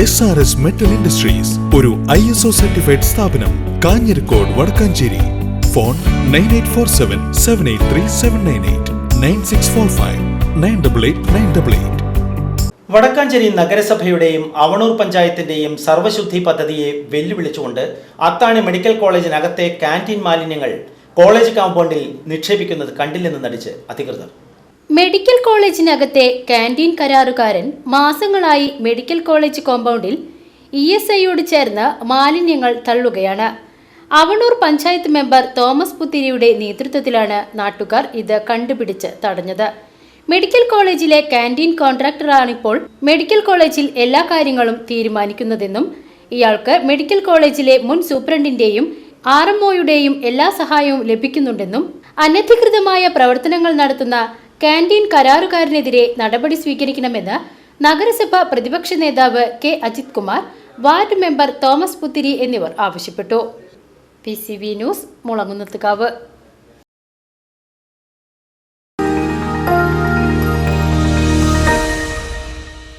S R S metal industries ഒരു I S O certified സ്ഥാപനം Kanjirakode Vadakkanchery. Phone nine eight four seven seven eight three seven nine eight nine six four five nine double eight nine double eight Vadakkanchery നഗരസഭയുടെയും Avanoor പഞ്ചായത്തിന്റെയും സർവശുദ്ധി പദ്ധതിയെ വെല്ലുവിളിച്ചുകൊണ്ട് Athani medical കോളേജിനകത്തെ canteen മാലിന്യങ്ങൾ college കോമ്പൗണ്ടിൽ നിക്ഷേപിക്കുന്നത് കണ്ടില്ലെന്ന് നടിച്ച് അധികൃതർ. മെഡിക്കൽ കോളേജിനകത്തെ കാന്റീൻ കരാറുകാരൻ മാസങ്ങളായി മെഡിക്കൽ കോളേജ് കോമ്പൗണ്ടിൽ ഇ എസ് ഐയോട് ചേർന്ന് മാലിന്യങ്ങൾ തള്ളുകയാണ്. അവണൂർ പഞ്ചായത്ത് മെമ്പർ തോമസ് പുത്തിരിയുടെ നേതൃത്വത്തിലാണ് നാട്ടുകാർ ഇത് കണ്ടുപിടിച്ച് തടഞ്ഞത്. മെഡിക്കൽ കോളേജിലെ കാന്റീൻ കോൺട്രാക്ടറാണിപ്പോൾ മെഡിക്കൽ കോളേജിൽ എല്ലാ കാര്യങ്ങളും തീരുമാനിക്കുന്നതെന്നും ഇയാൾക്ക് മെഡിക്കൽ കോളേജിലെ മുൻ സൂപ്രണ്ടിന്റെയും ആർ എം ഒയുടെയും എല്ലാ സഹായവും ലഭിക്കുന്നുണ്ടെന്നും അനധികൃതമായ പ്രവർത്തനങ്ങൾ നടത്തുന്ന കാന്റീൻ കരാറുകാരനെതിരെ നടപടി സ്വീകരിക്കണമെന്ന് നഗരസഭ പ്രതിപക്ഷ നേതാവ് K Ajith Kumar ward member Thomas Puthiri എന്നിവർ ആവശ്യപ്പെട്ടു. P C V news Mulangunnathukavu